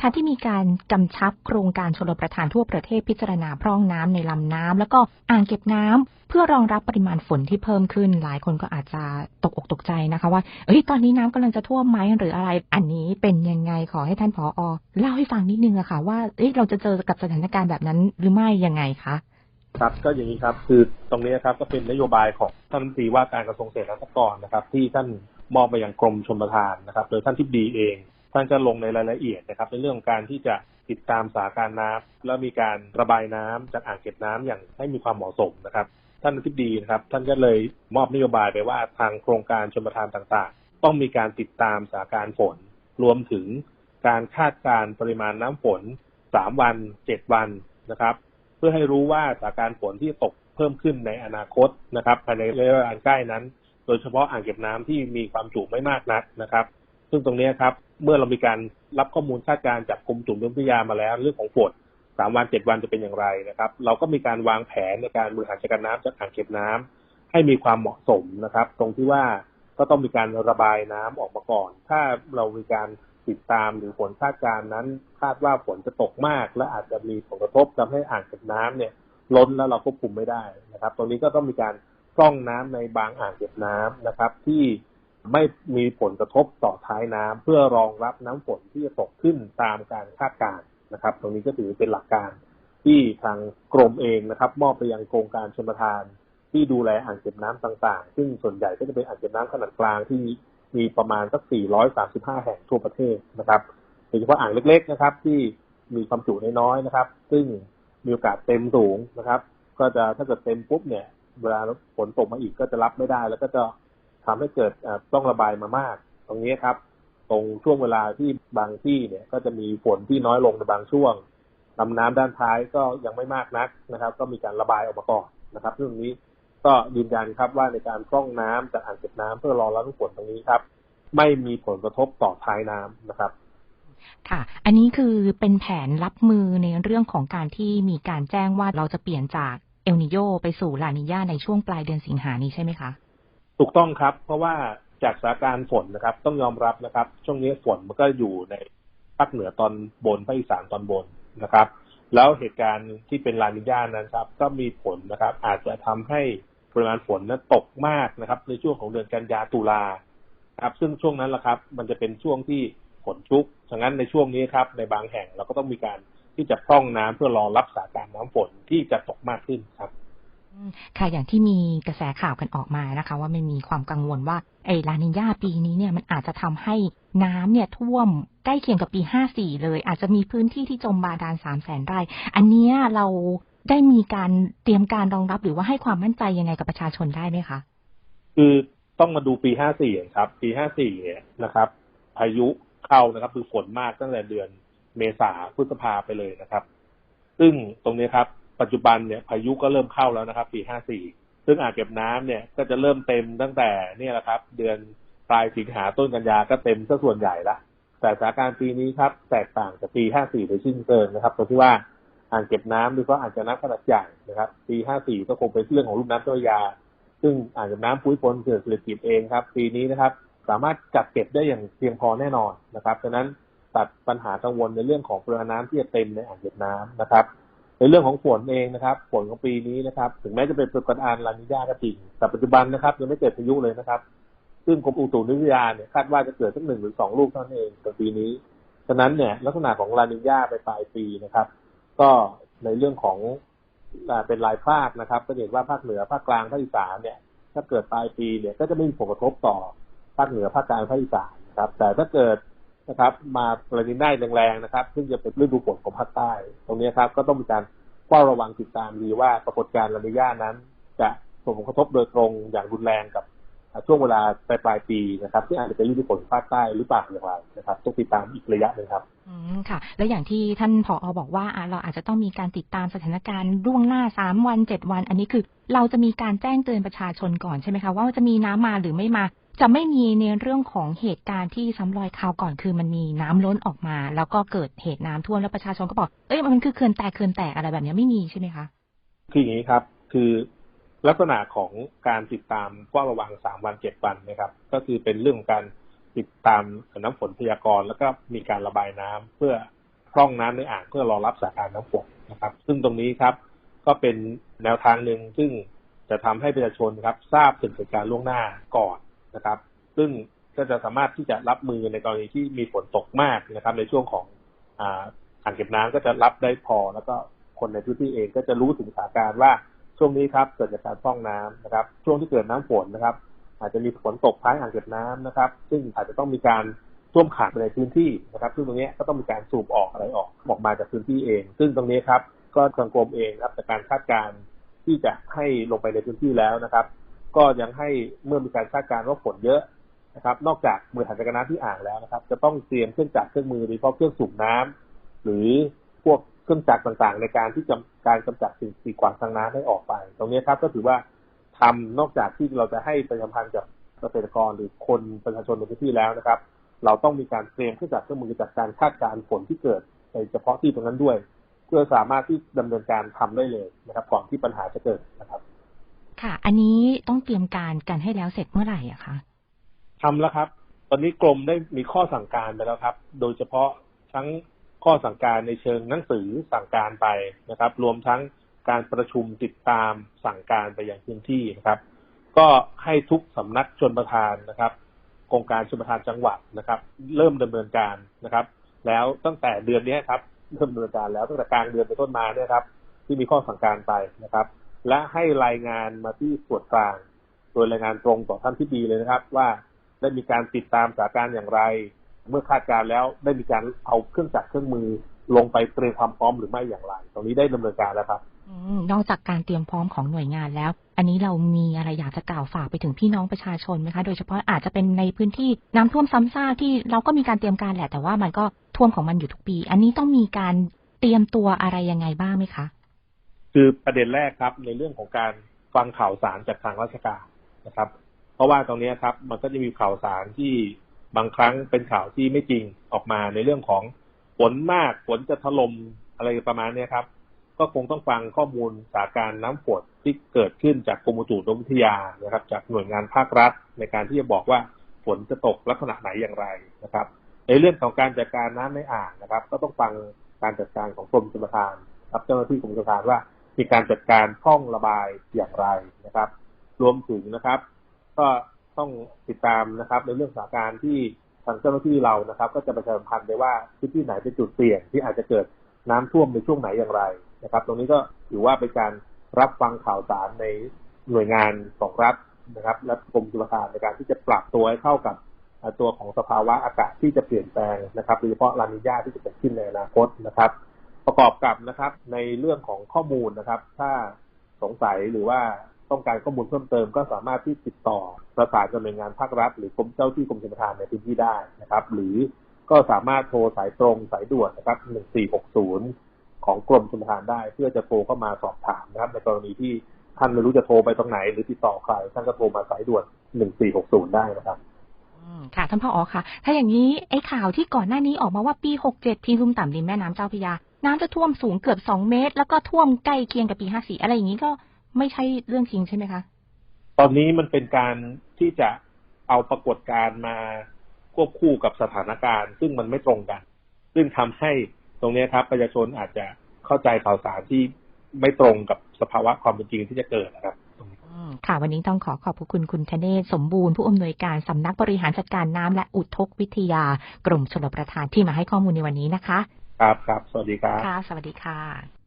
ค่ะที่มีการกำชับโครงการชลประทานทั่วประเทศพิจารณาพร่องน้ำในลำน้ำแล้วก็อ่างเก็บน้ำเพื่อรองรับปริมาณฝนที่เพิ่มขึ้น หลายคนก็อาจจะตกอกตกใจนะคะว่าเอ้ยตอนนี้น้ำกำลังจะท่วมไหมหรืออะไร อันนี้เป็นยังไงขอให้ท่านผออเล่าให้ฟังนิดนึงอะค่ะว่าเอ้ยเราจะเจอกับสถานการณ์แบบนั้นหรือไม่ยังไงคะครับก็อย่างนี้ครับคือตรงนี้นะครับก็เป็นนโยบายของท่านรัฐมนตรีว่าการกระทรวงเกษตรและสหกรณ์นะครับ ที่ท่านมอบไปยังกรมชลประทานนะครับ โดยท่านทิบดีเอง ท่านจะลงในรายละเอียดนะครับ ในเรื่องของการที่จะติดตามสาการน้ำแล้วมีการระบายน้ำจากอ่างเก็บน้ำอย่างให้มีความเหมาะสมนะครับ ท่านทิบดีนะครับ ท่านก็เลยมอบนโยบายไปว่าทางโครงการชลประทานต่างๆ ต้องมีการติดตามสาการฝน รวมถึงการคาดการปริมาณน้ำฝนสามวันเจ็ดวันนะครับ เพื่อให้รู้ว่าสาการฝนที่ตกเพิ่มขึ้นในอนาคตนะครับภายในระยะเวลาอันใกล้นั้น โดยเฉพาะอ่างเก็บน้ำที่มีความจุไม่มากนักนะครับ ซึ่งตรงนี้ครับ เมื่อเรามีการรับข้อมูลคาดการณ์จากกรมอุตุนิยมวิทยามาแล้ว เรื่องของฝนสามวันเจ็ดวันจะเป็นอย่างไรนะครับ เราก็มีการวางแผนในการบริหารจัดการน้ำจากอ่างเก็บน้ำให้มีความเหมาะสมนะครับ ตรงที่ว่าก็ต้องมีการระบายน้ำออกมาก่อน ถ้าเรามีการติดตามหรือผลคาดการณ์นั้น คาดว่าฝนจะตกมาก และอาจจะมีผลกระทบทำให้อ่างเก็บน้ำเนี่ยล้นแล้วเราควบคุมไม่ได้นะครับ ตรงนี้ก็ต้องมีการพร่องน้ำในบางอ่างเก็บน้ำนะครับ ที่ ไม่มีผลกระทบต่อท้ายน้ำเพื่อรองรับน้ำฝนที่จะตกขึ้นตามการคาดการณ์นะครับ ตรงนี้ก็ถือเป็นหลักการที่ทางกรมเองนะครับ มอบไปยังโครงการชลประทาน ที่ดูแลอ่างเก็บน้ำต่าง ๆ ซึ่งส่วนใหญ่ก็จะเป็นอ่างเก็บน้ำขนาดกลางที่มีประมาณสัก 435 แห่งทั่วประเทศนะครับโดยเฉพาะอ่างเล็ก ๆ นะครับ ที่มีความจุน้อยๆนะครับ ซึ่งมีโอกาสเต็มสูงนะครับ ก็จะถ้าเกิดเต็มปุ๊บเนี่ย เวลาฝนตกมาอีกก็จะรับไม่ได้ แล้วก็จะ ทำให้เกิดต้องระบายมามาก ตรงนี้ครับ ตรงช่วงเวลาที่บางที่เนี่ย ก็จะมีฝนที่น้อยลงในบางช่วงลำน้ำด้านท้ายก็ยังไม่มากนักนะครับ ก็มีการระบายออกมาก่อนนะครับเรื่องนี้ก็ยืนยันครับว่าในการพร่องน้ำจากอ่างเก็บน้ำเพื่อรอรับน้ำฝนตรงนี้ครับ ไม่มีผลกระทบต่อท้ายน้ำนะครับค่ะ อันนี้คือเป็นแผนรับมือในเรื่องของการที่มีการแจ้งว่าเราจะเปลี่ยนจากเอลนิโยไปสู่ลานิญาในช่วงปลายเดือนสิงหานี้ใช่ไหมคะ ถูกต้องครับ เพราะว่าจากสถานการณ์ฝนนะครับ ต้องยอมรับนะครับ ช่วงนี้ฝนมันก็อยู่ในภาคเหนือตอนบนภาคอีสานตอนบนนะครับ แล้วเหตุการณ์ที่เป็นลานิญานั้นครับ ก็มีผลนะครับ อาจจะทำให้ปริมาณฝนนั้นตกมากนะครับ ในช่วงของเดือนกันยาตุลาครับ ซึ่งช่วงนั้นแหละครับ มันจะเป็นช่วงที่ฝนชุกฉะนั้นในช่วงนี้ครับ ในบางแห่งเราก็ต้องมีการที่จะพร่องน้ำเพื่อรองรับสถานการณ์น้ำฝนที่จะตกมากขึ้นครับ ค่ะอย่างที่มีกระแสข่าวกันออกมานะคะ ว่ามันมีความกังวลว่าไอ้ลานิญาปีนี้เนี่ยมันอาจจะทำให้น้ำเนี่ยท่วมใกล้เคียงกับปี 54 เลย อาจจะมีพื้นที่ที่จมบาดาล 3 0 0แสนไร่ อันนี้เราได้มีการเตรียมการรองรับหรือว่าให้ความมั่นใจยังไงกับประชาชนได้ไหมคะ คือต้องมาดูปี 54 ครับ ปี 54 เนี่ยนะครับพายุเข้านะครับ คือฝนมากตั้งแต่เดือนเมษาพฤษภาไปเลยนะครับ ซึ่งตรงนี้ครับ ปัจจุบันเนี่ยพายุก็เริ่มเข้าแล้วนะครับ ปี 54 ซึ่งอ่างเก็บน้ำเนี่ยก็จะเริ่มเต็มตั้งแต่เนี่ยแหละครับ เดือนปลายสิงหาต้นกันยาก็เต็มซะส่วนใหญ่ละแต่สถานการณ์ปีนี้ครับ แตกต่างจากปี 54โดยสิ้นเชิงนะครับตรงที่ว่าอ่างเก็บน้ำโดยเฉพาะอ่างเก็บน้ำขนาดใหญ่นะครับ ปี 54 ก็คงเป็นเรื่องของลุ่มน้ำเจ้ายา ซึ่งอ่างเก็บน้ำปุ้ยพลเขื่อนศิริกิจเองครับ ปีนี้นะครับ สามารถจัดเก็บได้อย่างเพียงพอแน่นอนนะครับฉะนั้นตัดปัญหากังวลในเรื่องของปริมาณน้ำที่จะเต็มในอ่างเก็บน้ำนะครับ ในเรื่องของฝนเองนะครับ ฝนของปีนี้นะครับ ถึงแม้จะเป็นปรากฏการณ์ลานิญาก็จริงแต่ปัจจุบันนะครับ ยังไม่เกิดพายุเลยนะครับ ซึ่งกรมอุตุนิยมวิทยาเนี่ยคาดว่าจะเกิดสักหนึ่งหรือสองลูกเท่านั้นเองในปีนี้ฉะนั้นเนี่ย ลักษณะของลานิญาไปปลายปีนะครับ ก็ในเรื่องของเป็นลายภาคนะครับก็เห็นว่าภาคเหนือภาคกลางภาคอีสานเนี่ย ถ้าเกิดปลายปีเนี่ยก็จะไม่มีผลกระทบต่อภาคเหนือภาคกลางภาคอีสานนะครับ แต่ถ้าเกิด นะครับ มาปริได้แรงๆนะครับ ซึ่งจะเป็นฤดูฝนของภาคใต้ ตรงนี้ครับ ก็ต้องมีการเฝ้าระวังติดตามดีว่าปรากฏการณ์ลานิญานั้น จะส่งผลกระทบโดยตรงอย่างรุนแรงกับช่วงเวลาปลายปลายปีนะครับที่อาจจะเป็นฤดูฝนภาคใต้หรือเปล่าอย่างไรนะครับต้องติดตามอีกระยะหนึ่งครับอืมค่ะ แล้วอย่างที่ท่านผออบอกว่าเราอาจจะต้องมีการติดตามสถานการณ์ล่วงหน้าสามวันเจ็ดวัน อันนี้คือ เราจะมีการแจ้งเตือนประชาชนก่อนใช่ไหมคะว่าจะมีน้ำมาหรือไม่มา จะไม่มีในเรื่องของเหตุการณ์ที่ซ้ำรอยคราวก่อนคือมันมีน้ำล้นออกมา แล้วก็เกิดเหตุน้ำท่วมแล้วประชาชนก็บอกเอ้ยมันคือเขื่อนแตกเขื่อนแตกอะไรแบบนี้ไม่มีใช่ไหมคะคืออย่างนี้ครับ คือลักษณะของการติดตามเฝ้าระวังสามวันเจ็ดวันนะครับ ก็คือเป็นเรื่องการติดตามน้ำฝนพยากรณ์แล้วก็มีการระบายน้ำเพื่อร่องน้ำในอ่างเพื่อรอรับสถานการณ์น้ำฝนนะครับ ซึ่งตรงนี้ครับ ก็เป็นแนวทางหนึ่งซึ่งจะทำให้ประชาชนครับ ทราบถึงเหตุการณ์ล่วงหน้าก่อน นะครับ ซึ่งก็จะสามารถที่จะรับมือในกรณีที่มีฝนตกมากนะครับ ในช่วงของอ่าอ่างเก็บน้ำก็จะรับได้พอ แล้วก็คนในพื้นที่เองก็จะรู้ถึงสถานการณ์ว่าช่วงนี้ครับเกิดจากการพร่องน้ำนะครับ ช่วงที่เกิดน้ำฝนนะครับ อาจจะมีฝนตกท้ายอ่างเก็บน้ำนะครับ ซึ่งอาจจะต้องมีการท่วมขังในพื้นที่นะครับ ซึ่งตรงนี้ก็ต้องมีการสูบออกอะไรออกออกมาจากพื้นที่เอง ซึ่งตรงนี้ครับก็ทางกรมเองครับจากการคาดการณ์ที่จะให้ลงไปในพื้นที่แล้วนะครับ ก็ยังให้เมื่อมีการคาดการณ์ว่าฝนเยอะนะครับ นอกจากมือถ่ายจักรน้ำที่อ่างแล้วนะครับ จะต้องเตรียมเครื่องจักรเครื่องมือโดยเฉพาะเครื่องสูบน้ำหรือพวกเครื่องจักรต่างๆ ในการที่จะการกำจัดสิ่งกีดขวางทางน้ำให้ออกไป ตรงนี้ครับก็ถือว่าทำนอกจากที่เราจะให้ประชาสัมพันธ์กับเกษตรกรหรือคนประชาชนในพื้นที่แล้วนะครับ เราต้องมีการเตรียมเครื่องจักรเครื่องมือจากการคาดการณ์ฝนที่เกิดในเฉพาะที่ตรงนั้นด้วย เพื่อสามารถที่ดำเนินการทำได้เลยนะครับ ก่อนที่ปัญหาจะเกิดนะครับ ค่ะ อันนี้ต้องเตรียมการกันให้แล้วเสร็จเมื่อไหร่อะคะทำแล้วครับ ตอนนี้กรมได้มีข้อสั่งการไปแล้วครับ โดยเฉพาะทั้งข้อสั่งการในเชิงหนังสือสั่งการไปนะครับ รวมทั้งการประชุมติดตามสั่งการไปยังพื้นที่นะครับ ก็ให้ทุกสำนักชนประทานนะครับโครงการชนประทานจังหวัดนะครับ เริ่มดำเนินการนะครับ แล้วตั้งแต่เดือนนี้ครับเริ่มดำเนินการแล้วตั้งแต่กลางเดือนเป็นต้นมาเนี่ยครับ ที่มีข้อสั่งการไปนะครับ และให้รายงานมาที่ส่วนกลาง โดยรายงานตรงต่อท่านที่ดีเลยนะครับ ว่าได้มีการติดตามสถานการณ์อย่างไร เมื่อคาดการแล้วได้มีการเอาเครื่องจักรเครื่องมือลงไปเตรียมความพร้อมหรือไม่อย่างไร ตรงนี้ได้ดำเนินการแล้วครับนอกจากการเตรียมพร้อมของหน่วยงานแล้ว อันนี้เรามีอะไรอยากจะกล่าวฝากไปถึงพี่น้องประชาชนไหมคะ โดยเฉพาะอาจจะเป็นในพื้นที่น้ำท่วมซ้ำซากที่เราก็มีการเตรียมการแหละ แต่ว่ามันก็ท่วมของมันอยู่ทุกปี อันนี้ต้องมีการเตรียมตัวอะไรยังไงบ้างไหมคะ คือประเด็นแรกครับ ในเรื่องของการฟังข่าวสารจากทางราชการนะครับ เพราะว่าตรงนี้ครับ มันก็จะมีข่าวสารที่บางครั้งเป็นข่าวที่ไม่จริงออกมาในเรื่องของฝนมากฝนจะถล่มอะไรประมาณนี้ครับ ก็คงต้องฟังข้อมูลสถานการณ์น้ำฝนที่เกิดขึ้นจากกรมอุตุนิยมวิทยานะครับ จากหน่วยงานภาครัฐ ในการที่จะบอกว่าฝนจะตกลักษณะไหนอย่างไรนะครับ ในเรื่องของการจัดการน้ำในอ่างนะครับ ก็ต้องฟังการจัดการของกรมชลประทาน ครับเจ้าหน้าที่กรมชลประทานว่า มีการจัดการพร่องระบายอย่างไรนะครับ รวมถึงนะครับ ก็ต้องติดตามนะครับ ในเรื่องสถานการณ์ที่ทางเจ้าหน้าที่เรานะครับ ก็จะประชาสัมพันธ์ไปว่าพื้นที่ไหนเป็นจุดเสี่ยงที่อาจจะเกิดน้ำท่วมในช่วงไหนอย่างไรนะครับ ตรงนี้ก็ถือว่าเป็นการรับฟังข่าวสารในหน่วยงานของรัฐนะครับ และกรมชลประทานในการที่จะปรับตัวให้เข้ากับตัวของสภาวะอากาศที่จะเปลี่ยนแปลงนะครับโดยเฉพาะลานิญาที่จะเกิดขึ้นในอนาคตนะครับ ประกอบกับนะครับ ในเรื่องของข้อมูลนะครับ ถ้าสงสัยหรือว่าต้องการข้อมูลเพิ่มเติมก็สามารถที่ติดต่อประสานกับหน่วยงานภาครัฐ หรือกรมเจ้าที่กรมชลประทานในพื้นที่ได้นะครับ หรือก็สามารถโทรสายตรงสายด่วนนะครับ 1460 ของกรมชลประทานได้ เพื่อจะโทรเข้ามาสอบถามนะครับ ในกรณีที่ท่านไม่รู้จะโทรไปตรงไหน หรือติดต่อใครท่านก็โทรมาสายด่วน 1460 ได้นะครับค่ะท่านผออ๋อค่ะ ถ้าอย่างนี้ไอ้ข่าวที่ก่อนหน้านี้ออกมาว่าปี 67พีรุ่มต่ำริมแม่น้ำเจ้าพยา น้ำจะท่วมสูงเกือบ2เมตร แล้วก็ท่วมใกล้เคียงกับปี54อะไรอย่างนี้ก็ไม่ใช่เรื่องจริงใช่ไหมคะ ตอนนี้มันเป็นการที่จะเอาปรากฏการณ์มาควบคู่กับสถานการณ์ ซึ่งมันไม่ตรงกัน ซึ่งทำให้ตรงนี้ครับ ประชาชนอาจจะเข้าใจข่าวสารที่ไม่ตรงกับสภาวะความเป็นจริงที่จะเกิดนะครับอืมค่ะ วันนี้ต้องขอขอบพระคุณคุณธเนศสมบูรณ์ผู้อำนวยการสำนักบริหารจัดการน้ำและอุทกวิทยากรมชลประทานที่มาให้ข้อมูลในวันนี้นะคะ ครับครับสวัสดีครับค่ะ สวัสดีค่ะ